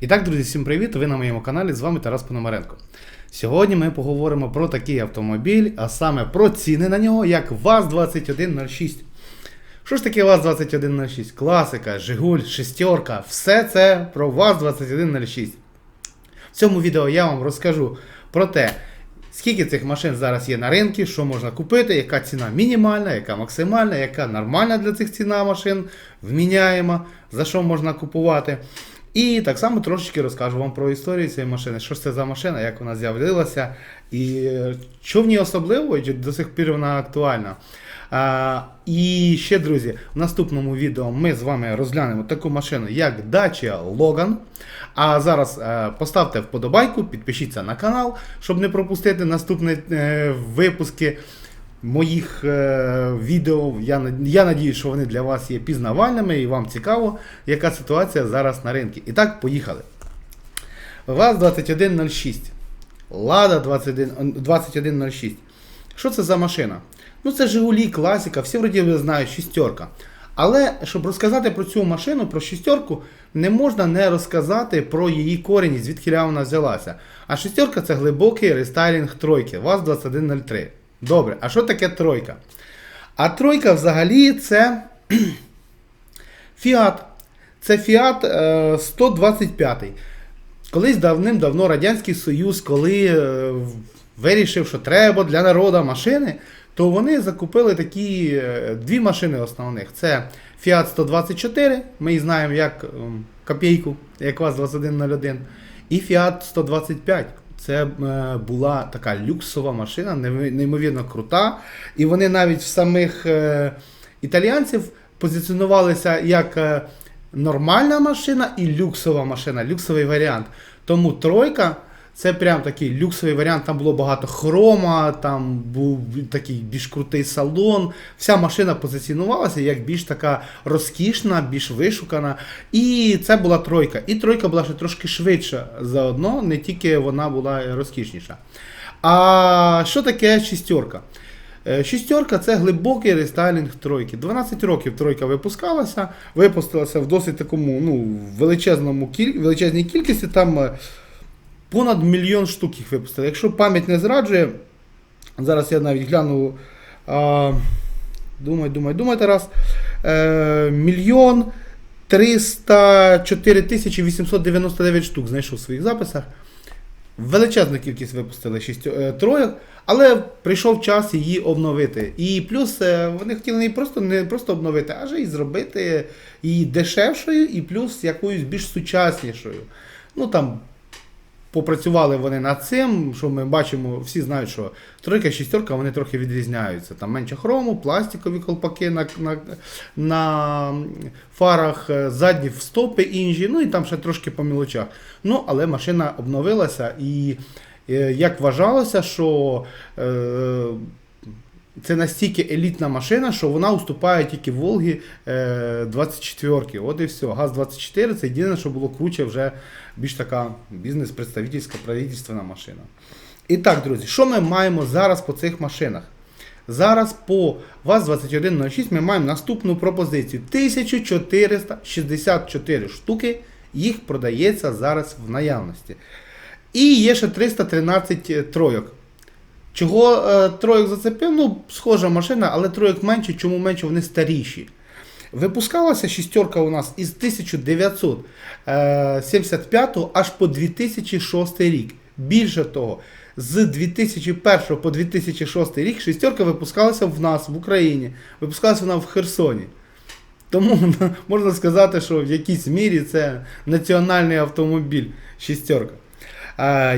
І так, друзі, всім привіт! Ви на моєму каналі, з вами Тарас Пономаренко. Сьогодні ми поговоримо про такий автомобіль, а саме про ціни на нього, як ВАЗ-2106. Що ж таке ВАЗ-2106? Класика, Жигуль, шестерка, все це про ВАЗ-2106. В цьому відео я вам розкажу про те, скільки цих машин зараз є на ринку, що можна купити, яка ціна мінімальна, яка максимальна, яка нормальна для цих ціна машин, вміняєма, за що можна купувати. І так само трошечки розкажу вам про історію цієї машини, що це за машина, як вона з'явилася, і е, що в ній особливо, і до сих пір вона актуальна. А, і ще, друзі, в наступному відео ми з вами розглянемо таку машину, як Dacia Logan. А зараз е, поставте вподобайку, підпишіться на канал, щоб не пропустити наступні е, випуски моїх е, відео. Я, я надію, що вони для вас є пізнавальними і вам цікаво, яка ситуація зараз на ринку. І так, поїхали. ВАЗ-2106. Лада 21, 2106. Що це за машина? Ну, це Жигулі, класика, всі вроді знають, шістерка. Але щоб розказати про цю машину, про шістерку, не можна не розказати про її корені, звідки вона взялася. А шістерка це глибокий рестайлінг тройки, ВАЗ-2103. Добре, а що таке тройка? А тройка взагалі це Фіат. Це Фіат е, 125. Колись давним-давно Радянський Союз, коли е, вирішив, що треба для народу машини, то вони закупили такі е, дві машини основних. Це Fiat 124, ми її знаємо як ем, копійку, як ВАЗ-2101, і Fiat 125. Це е, була така люксова машина, неймовірно крута. І вони навіть в самих е, італіянців позиціонувалися як е, нормальна машина і люксова машина, люксовий варіант. Тому тройка це прям такий люксовий варіант. Там було багато хрома, там був такий більш крутий салон. Вся машина позиціонувалася як більш така розкішна, більш вишукана. І це була тройка. І тройка була ще трошки швидша заодно, не тільки вона була розкішніша. А що таке шістерка? Е, Шістерка це глибокий рестайлінг тройки. 12 років тройка випускалася, випустилася в досить такому ну, величезному величезній кількості. Там е, понад мільйон штук їх випустили. Якщо пам'ять не зраджує, зараз я навіть гляну. А, думай, думай, думай, Тарас. Е, мільйон 304 тисячі 899 штук знайшов в своїх записах. Величезну кількість випустили шість е, троєк, але прийшов час її обновити. І плюс е, вони хотіли не просто не просто обновити, а ж і зробити її дешевшою, і плюс якоюсь більш сучаснішою. Ну там попрацювали вони над цим, що ми бачимо, всі знають, що тройка шістерка вони трохи відрізняються. Там менше хрому, пластикові колпаки на, на, на фарах, е, задні стопи інші, ну і там ще трошки по мілочах. Ну, але машина обновилася і е, як вважалося, що е, це настільки елітна машина, що вона уступає тільки Волгі е, 24. От і все. ГАЗ-24 це єдине, що було круче, вже більш така бізнес-представительська правительственна машина. І так, друзі, що ми маємо зараз по цих машинах? Зараз по ВАЗ-2106 ми маємо наступну пропозицію. 1464 штуки їх продається зараз в наявності. І є ще 313 тройок. Чого е, тройок зацепив? Ну, схожа машина, але тройок менше, чому менше вони старіші. Випускалася шістерка у нас із 1975 аж по 2006 рік. Більше того, з 2001 по 2006 рік шістерка випускалася в нас в Україні. Випускалася вона в Херсоні. Тому можна сказати, що в якійсь мірі це національний автомобіль шістерка.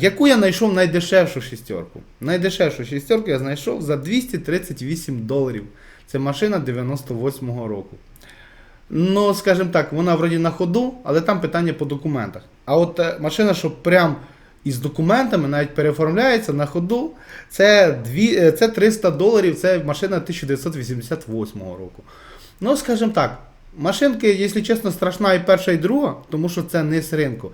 Яку я знайшов найдешевшу шістерку? Найдешевшу шістерку я знайшов за 238 доларів. Це машина 98-го року. Ну, скажімо так, вона вроді на ходу, але там питання по документах. А от е, машина, що прям із документами навіть переоформляється на ходу, це, дві, е, це 300 доларів, це машина 1988 року. Ну, скажімо так, машинки, якщо чесно, страшна і перша, і друга, тому що це не з ринку.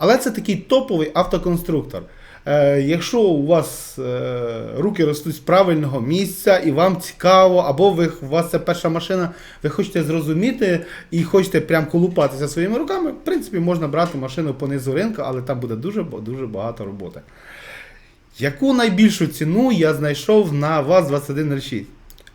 Але це такий топовий автоконструктор. Е, якщо у вас е, руки ростуть з правильного місця і вам цікаво, або ви, у вас це перша машина, ви хочете зрозуміти і хочете прям колупатися своїми руками, в принципі, можна брати машину по низу ринку, але там буде дуже, дуже багато роботи. Яку найбільшу ціну я знайшов на ВАЗ-2106?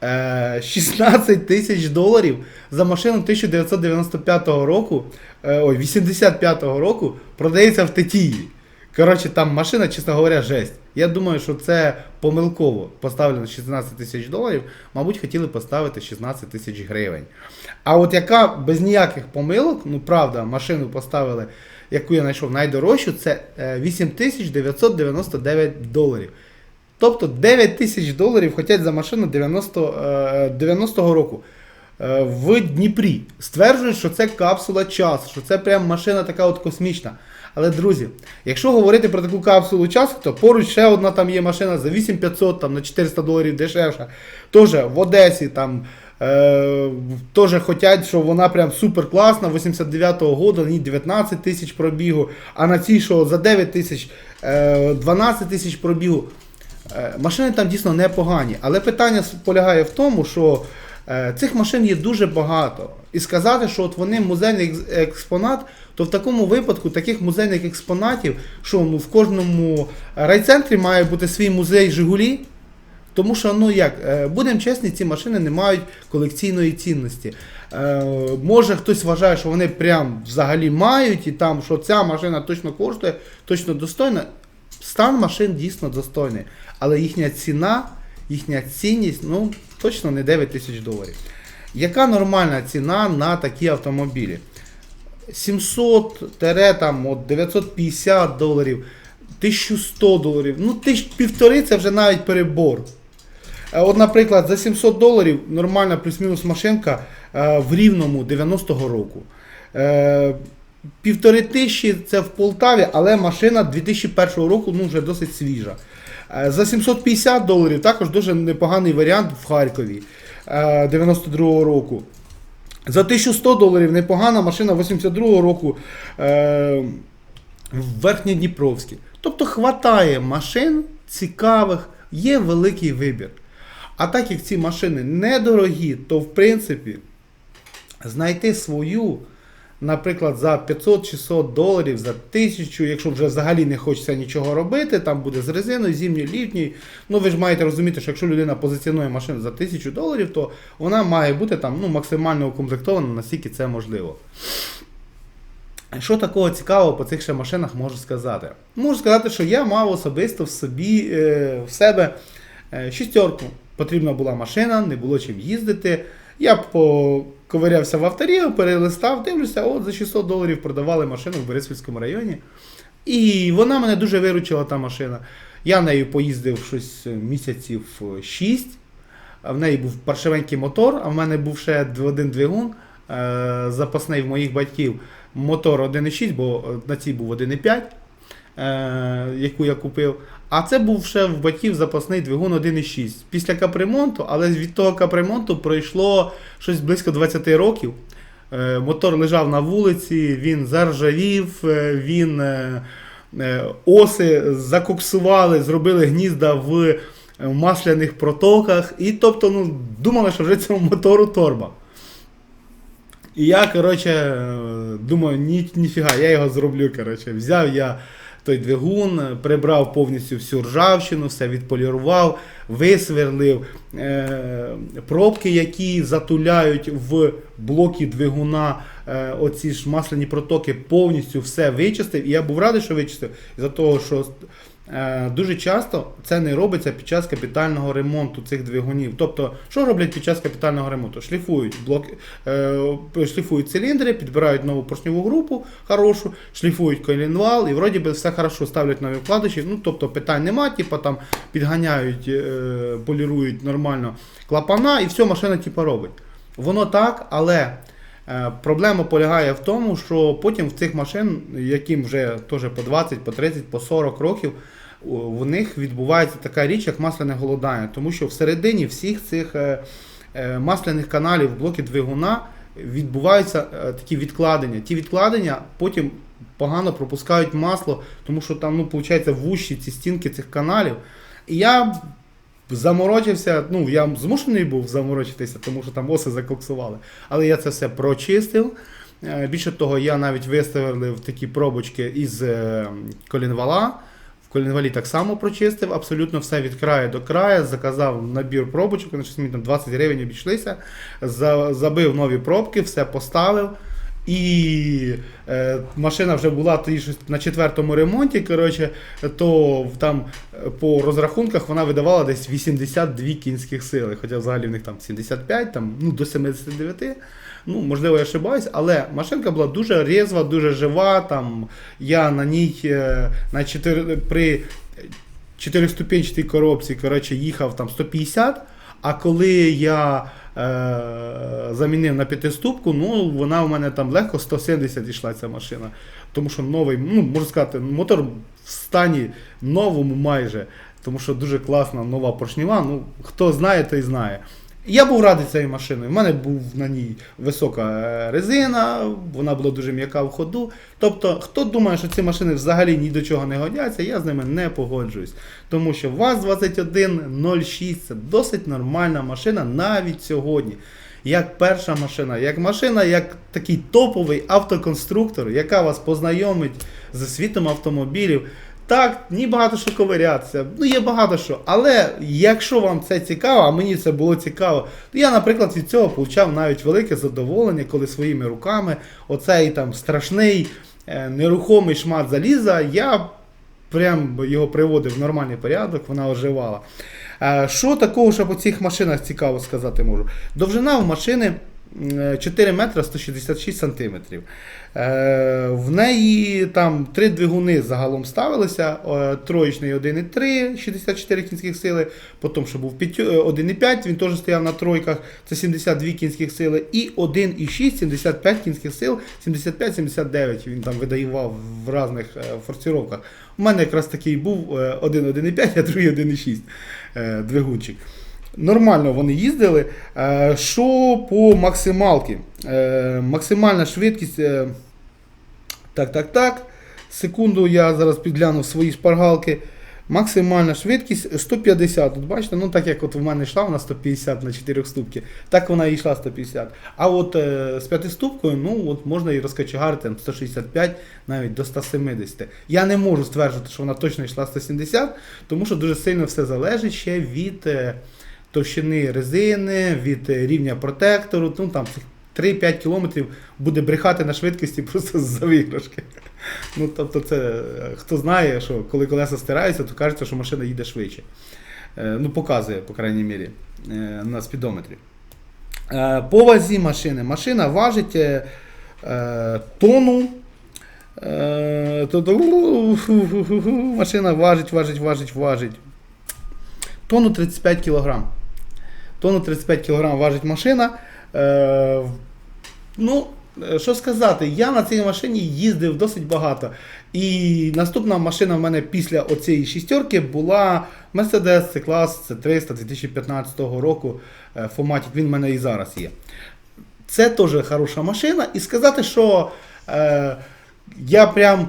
Е, 16 тисяч доларів за машину 1995 року, е, ой, 85-го року продається в Тетії. Коротше, там машина, чесно говоря, жесть. Я думаю, що це помилково поставлено 16 тисяч доларів, мабуть, хотіли поставити 16 тисяч гривень. А от яка без ніяких помилок, ну правда, машину поставили, яку я знайшов найдорожчу, це е, 8999 доларів. Тобто 9 тисяч доларів хотять за машину 90, е, 90-го року. Е, В Дніпрі стверджують, що це капсула часу, що це прям машина така от космічна. Але, друзі, якщо говорити про таку капсулу часу, то поруч ще одна там є машина за 8500 там, на 400 доларів дешевша. Теж в Одесі там е, теж хочуть, що вона прям супер класна, 89-го году, на ній 19 тисяч пробігу, а на цій, що за 9 тисяч е, 12 тисяч пробігу. Е, Машини там дійсно непогані, але питання полягає в тому, що е, цих машин є дуже багато. І сказати, що от вони музейний експонат, то в такому випадку таких музейних експонатів, що ну, в кожному райцентрі має бути свій музей Жигулі. Тому що, ну як, е, будемо чесні, ці машини не мають колекційної цінності. Може хтось вважає, що вони прям взагалі мають, і там, що ця машина точно коштує, точно достойна. Стан машин дійсно достойний, але їхня ціна, їхня цінність, ну, точно не 9 тисяч доларів. Яка нормальна ціна на такі автомобілі? 700 там, от 950 доларів, 1100 доларів, ну півтори це вже навіть перебор. Е, От, наприклад, за 700 доларів нормальна плюс-мінус машинка е, в рівному 90-го року. Е, Півтори тисячі це в Полтаві, але машина 2001 року ну, вже досить свіжа. Е, За 750 доларів також дуже непоганий варіант в Харкові е, 92 року. За 1100 доларів непогана машина 82 року е, в Верхньодніпровській. Тобто хватає машин цікавих, є великий вибір. А так як ці машини недорогі, то в принципі знайти свою, наприклад, за 500-600 доларів, за 1000, якщо вже взагалі не хочеться нічого робити, там буде з резиною, зимньою, літньою. Ну ви ж маєте розуміти, що якщо людина позиціонує машину за 1000 доларів, то вона має бути там ну, максимально укомплектована, наскільки це можливо. Що такого цікавого по цих ще машинах можу сказати? Можу сказати, що я мав особисто в собі е, в себе е, шістерку. Потрібна була машина, не було чим їздити. Я поковирявся в авторію, перелистав, дивлюся, от за 600 доларів продавали машину в Борисівському районі. І вона мене дуже виручила, та машина. Я нею поїздив щось місяців 6. В неї був паршивенький мотор, а в мене був ще один двигун е, запасний в моїх батьків. Мотор 1,6, бо е, на цій був 1,5, е, яку я купив. А це був ще в батьків запасний двигун 1,6. Після капремонту, але від того капремонту пройшло щось близько 20 років. Е, мотор лежав на вулиці, він заржавів, е, він е, оси закоксували, зробили гнізда в масляних протоках. І тобто, ну, думали, що вже цьому мотору торба. І я, коротше, думаю, ні, ніфіга, я його зроблю. коротше. Взяв я той двигун, прибрав повністю всю ржавчину, все відполірував, висверлив е, пробки, які затуляють в блоки двигуна. Е, оці ж масляні протоки повністю все вичистив. І я був радий, що вичистив, за того, що дуже часто це не робиться під час капітального ремонту цих двигунів. Тобто, що роблять під час капітального ремонту? Шліфують блок, е, шліфують циліндри, підбирають нову поршневу групу хорошу, шліфують колінвал і вроді би все хорошо ставлять нові вкладиші. Ну, тобто питань нема, типу там підганяють, е, полірують нормально клапана і все машина типу, робить. Воно так, але е, проблема полягає в тому, що потім в цих машин, яким вже теж по 20, по 30, по 40 років, в них відбувається така річ, як масляне голодання. Тому що всередині всіх цих е, е, масляних каналів в блокі двигуна відбуваються е, такі відкладення. Ті відкладення потім погано пропускають масло, тому що там, ну, виходить, вущі ці стінки цих каналів. І я заморочився, ну, я змушений був заморочитися, тому що там оси закоксували. Але я це все прочистив. Е, Більше того, я навіть виставив такі пробочки із е, колінвала. В колінвалі так само прочистив, абсолютно все від краю до краю. Заказав набір пробочок, вони щось мені там 20 гривень обійшлися. Забив нові пробки, все поставив. І е, машина вже була на четвертому ремонті. Коротше, то там е, по розрахунках вона видавала десь 82 кінських сили. Хоча взагалі в них там 75, там, ну, до 79. Ну, можливо, я ошибаюсь, але машинка була дуже різва, дуже жива. Там я на ній е, на 4, при чотириступенчатій коробці коротше, їхав там 150, а коли я замінив на п'ятиступку, ну вона в мене там легко 170 йшла ця машина. Тому що новий, ну можна сказати, мотор в стані новому майже. Тому що дуже класна нова поршнева. Ну, хто знає, той знає. Я був радий цією машиною. У мене був на ній висока е, резина, вона була дуже м'яка в ходу. Тобто, хто думає, що ці машини взагалі ні до чого не годяться, я з ними не погоджуюсь. Тому що ВАЗ-2106 це досить нормальна машина навіть сьогодні. Як перша машина, як машина, як такий топовий автоконструктор, яка вас познайомить з світом автомобілів. Так, ні багато що ковирятися, ну є багато що. Але якщо вам це цікаво, а мені це було цікаво, то я, наприклад, від цього получав навіть велике задоволення, коли своїми руками оцей там страшний е, нерухомий шмат заліза, я прям його приводив в нормальний порядок, вона оживала. Е, Що такого, що по цих машинах цікаво сказати можу? Довжина в машини 4 метра 166 сантиметрів. Е, В неї там три двигуни загалом ставилися: е, троєчний 1,3, 64 кінських сили, потім, що був е, 1,5, він теж стояв на тройках, це 72 кінських сили, і 1,6, 75 кінських сил, 75-79 він там видавав в різних е, форсіровках. У мене якраз такий був е, один 1,5, а другий 1,6 е, двигунчик. Нормально вони їздили. Е, Що по максималки? Е, Максимальна швидкість. е, Так, так, так. Секунду я зараз підглянув свої шпаргалки. Максимальна швидкість 150. От бачите, ну так як от в мене йшла вона 150 на 4 ступки, так вона йшла 150. А от е, з п'ятиступкою, ну от можна і розкачегарити 165 навіть до 170. Я не можу стверджувати, що вона точно йшла 170, тому що дуже сильно все залежить ще від е, товщини резини, від рівня протектору. Ну там 3-5 кілометрів буде брехати на швидкості просто з-за виграшки. Ну, тобто, це е, хто знає, що коли колеса стираються, то кажеться, що машина їде швидше. Е, Ну, показує, по крайній мірі, е, на спідометрі. По вазі машини. Машина важить е, е, тонну. Е, то- то- Машина важить, важить, важить, важить. Тонну 35 кг. Тонну 35 кг важить машина. Е, ну, е, що сказати, я на цій машині їздив досить багато. І наступна машина в мене після оцієї шістерки була Mercedes C-Class C300 2015 року. е, Фоматік, він в мене і зараз є. Це теж хороша машина. І сказати, що е, я прям е,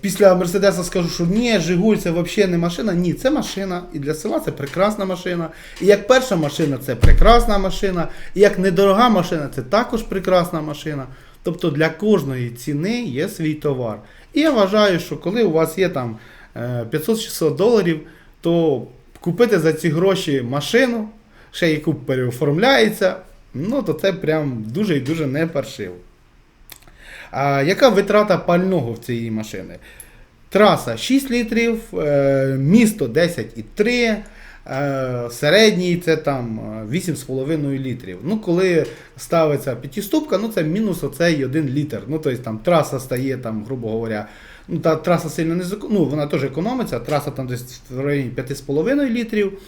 після Мерседеса скажу, що ні, Жигуль це взагалі не машина. Ні, це машина. І для села це прекрасна машина. І як перша машина це прекрасна машина. І як недорога машина це також прекрасна машина. Тобто для кожної ціни є свій товар. І я вважаю, що коли у вас є там е, 500-600 доларів, то купити за ці гроші машину, ще яку переоформляється, ну то це прям дуже і дуже не паршиво. А яка витрата пального в цієї машини? Траса 6 літрів, е, місто 10,3, е, середній це там е, 8,5 літрів. Ну, коли ставиться п'ятиступка, ну це мінус оцей 1 літр. Ну, тобто там траса стає, там, грубо говоря, ну, та траса сильно не ну, вона теж економиться, траса там десь в районі 5,5 літрів.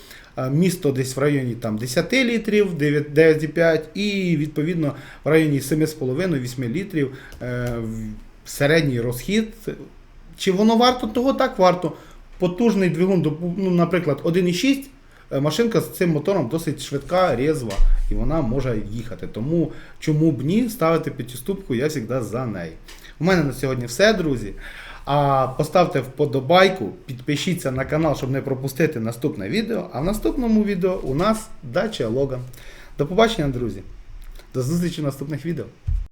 Місто десь в районі там, 10 літрів, 9,5 і відповідно в районі 7,5-8 літрів е, середній розхід. Чи воно варто того? Так варто. Потужний двигун, ну, наприклад, 1,6 е, машинка з цим мотором досить швидка, резва, і вона може їхати. Тому чому б ні ставити п'ятиступку, я завжди за неї. У мене на сьогодні все, друзі. А поставте вподобайку, підпишіться на канал, щоб не пропустити наступне відео. А в наступному відео у нас дача Логан. До побачення, друзі. До зустрічі в наступних відео.